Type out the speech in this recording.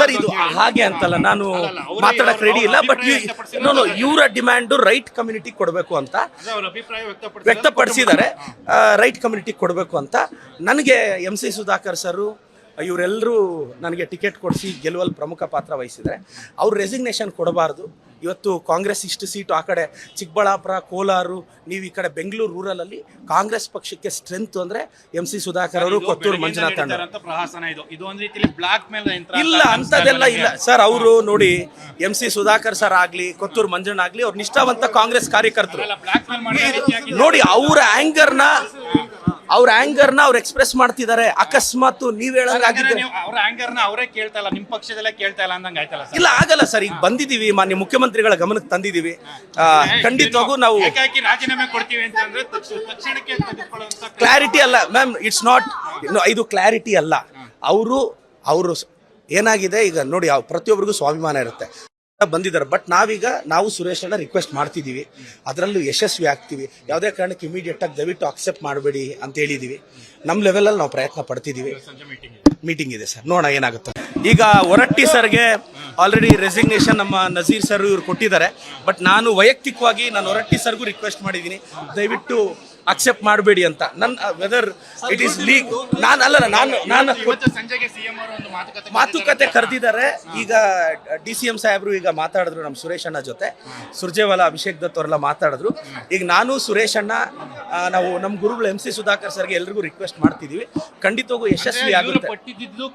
Sir ಇದು. ಹಾಗೆ ಅಂತಲ್ಲ ನಾನು ಮಾತಾಡಕ್ ರೆಡಿ ಇಲ್ಲ ಬಟ್. ಇವರ ಡಿಮ್ಯಾಂಡ್ ರೈಟ್ ಕಮ್ಯುನಿಟಿ ಕೊಡಬೇಕು ಅಂತ. ವ್ಯಕ್ತಪಡಿಸಿದ್ದಾರೆ. ರೈಟ್ ಕಮ್ಯುನಿಟಿ ಕೊಡಬೇಕು ಅಂತ. ನನಗೆ ಎಂ ಸಿ ಸುಧಾಕರ್ ಸರು ಇವರೆಲ್ಲರೂ ನನಗೆ ಟಿಕೆಟ್ ಕೊಡಿಸಿ ಗೆಲ್ಲುವಲ್ಲಿ ಪ್ರಮುಖ ಪಾತ್ರ ವಹಿಸಿದ್ದಾರೆ. ಅವ್ರು ರೆಸಿಗ್ನೇಷನ್ ಕೊಡಬಾರ್ದು. ಇವತ್ತು ಕಾಂಗ್ರೆಸ್ ಇಷ್ಟು ಸೀಟು ಆ ಕಡೆ ಚಿಕ್ಕಬಳ್ಳಾಪುರ ಕೋಲಾರು ನೀವು ಈ ಕಡೆ ಬೆಂಗಳೂರು ರೂರಲಲ್ಲಿ ಕಾಂಗ್ರೆಸ್ ಪಕ್ಷಕ್ಕೆ ಸ್ಟ್ರೆಂತ್ ಅಂದ್ರೆ ಎಂ ಸಿ ಸುಧಾಕರ್ ಅವರು ಕೊತ್ತೂರು ಮಂಜುನಾಥ ಇಲ್ಲ ಅಂತದೆಲ್ಲ ಇಲ್ಲ. ಸರ್ ಅವರು ನೋಡಿ ಎಂ ಸಿ ಸುಧಾಕರ್ ಸರ್ ಆಗ್ಲಿ ಕೊತ್ತೂರು ಮಂಜಣ್ಣ ಅವ್ರ ಅವ್ರು ನಿಷ್ಠಾವಂತ ಕಾಂಗ್ರೆಸ್ ಕಾರ್ಯಕರ್ತರು. ನೋಡಿ ಅವರ ಆಂಗರ್ನ ಅವ್ರ ನ ಅವ್ರು ಎಕ್ಸ್ಪ್ರೆಸ್ ಮಾಡ್ತಿದ್ದಾರೆ. ಅಕಸ್ಮಾತ್ ನೀವ್ ಹೇಳಂಗಾಗಿದ್ರೆ ನೀವು ಅವ್ರ ಆಂಗರ್ನ ಅವರೇ ಕೇಳ್ತಾ ಇಲ್ಲ ನಿಮ್ ಪಕ್ಷದಲ್ಲೇ ಕೇಳ್ತಾ ಇಲ್ಲ ಅಂದಂಗ ಆಯ್ತಲ್ಲ ಸರ್? ಇಲ್ಲ ಆಗಲ್ಲ ಸರ್. ಈಗ ಬಂದಿದೀವಿ ಮಾನ್ಯ ಮುಖ್ಯಮಂತ್ರಿಗಳ ಗಮನಕ್ಕೆ ತಂದಿದೀವಿ. ಆ, ಖಂಡಿತವಾಗೂ ನಾವು ಏಕಾಏಕಿ ರಾಜೀನಾಮೆ ಕೊಡ್ತೀವಿ ಅಂತಂದ್ರೆ ತಕ್ಷ- ತಕ್ಷಣಕ್ಕೆ ತೆಗೆದುಕೊಳ್ಳುವಂತ ಕ್ಲಾರಿಟಿ ಅಲ್ಲ. ಮ್ಯಾಮ್ ಇಟ್ಸ್ ನಾಟ್ ಇದು ಕ್ಲಾರಿಟಿ ಅಲ್ಲ. ಅವರು ಅವರು ಏನಾಗಿದೆ? ಈಗ ನೋಡಿ ಯಾವ ಪ್ರತಿಯೊಬ್ಬರಿಗೂ ಸ್ವಾಭಿಮಾನ ಇರುತ್ತೆ. ಬಂದಿದ್ದಾರೆ. ಬಟ್ ನಾವೀಗ ನಾವು ಸುರೇಶ್ ಅಣ್ಣ ರಿಕ್ವೆಸ್ಟ್ ಮಾಡ್ತಿದ್ದೀವಿ. ಅದರಲ್ಲೂ ಯಶಸ್ವಿ ಆಗ್ತೀವಿ. ಯಾವುದೇ ಕಾರಣಕ್ಕೆ ಇಮಿಡಿಯೇಟ್ ಆಗಿ ದಯವಿಟ್ಟು ಅಕ್ಸೆಪ್ಟ್ ಮಾಡಬೇಡಿ ಅಂತ ಹೇಳಿದೀವಿ ನಮ್ಮ ಲೆವೆಲಲ್ಲಿ ನಾವು ಪ್ರಯತ್ನ ಪಡ್ತಿದ್ದೀವಿ. ಮೀಟಿಂಗ್ ಇದೆ. ಸರ್. ನೋಡೋಣ ಏನಾಗುತ್ತೆ ಈಗ ಹೊರಟ್ಟಿ ಸರ್ಗೆ ಆಲ್ರೆಡಿ ರೆಸಿಗ್ನೇಷನ್ ನಮ್ಮ ನಜೀರ್ ಸರ್ ಇವ್ರು ಕೊಟ್ಟಿದ್ದಾರೆ. ಬಟ್ ನಾನು ವೈಯಕ್ತಿಕವಾಗಿ ನಾನು ಹೊರಟ್ಟಿ ಸರ್ಗೂ ರಿಕ್ವೆಸ್ಟ್ ಮಾಡಿದ್ದೀನಿ. ದಯವಿಟ್ಟು ಅಕ್ಸೆಪ್ಟ್ ಮಾಡಬೇಡಿ ಅಂತ. ನನ್ನ ವೆದರ್ ಇಟ್ ಈಸ್ ಲೀಗ್ ನಾನು ಅಲ್ಲ ನಾನು ನಾನು ಮಾತುಕತೆ ಕರೆದಿದ್ದಾರೆ ಈಗ ಡಿ ಸಿ ಎಂ ಸಾಹೇಬರು ಈಗ ಮಾತಾಡಿದ್ರು ನಮ್ಮ ಸುರೇಶ್ ಅಣ್ಣ ಜೊತೆ. ಸುರ್ಜೇವಾಲ ಅಭಿಷೇಕ್ ದತ್ ಅವರೆಲ್ಲ ಮಾತಾಡಿದ್ರು. ಈಗ ನಾನು ಸುರೇಶ್ ಅಣ್ಣ ನಾವು ನಮ್ಮ ಗುರುಗಳು ಎಂ ಸಿ ಸುಧಾಕರ್ ಸರ್ಗೆ ಎಲ್ರಿಗೂ ರಿಕ್ವೆಸ್ಟ್ ಮಾಡ್ತಿದ್ದೀವಿ. ಖಂಡಿತವಾಗೂ ಯಶಸ್ವಿ ಆಗುತ್ತೆ.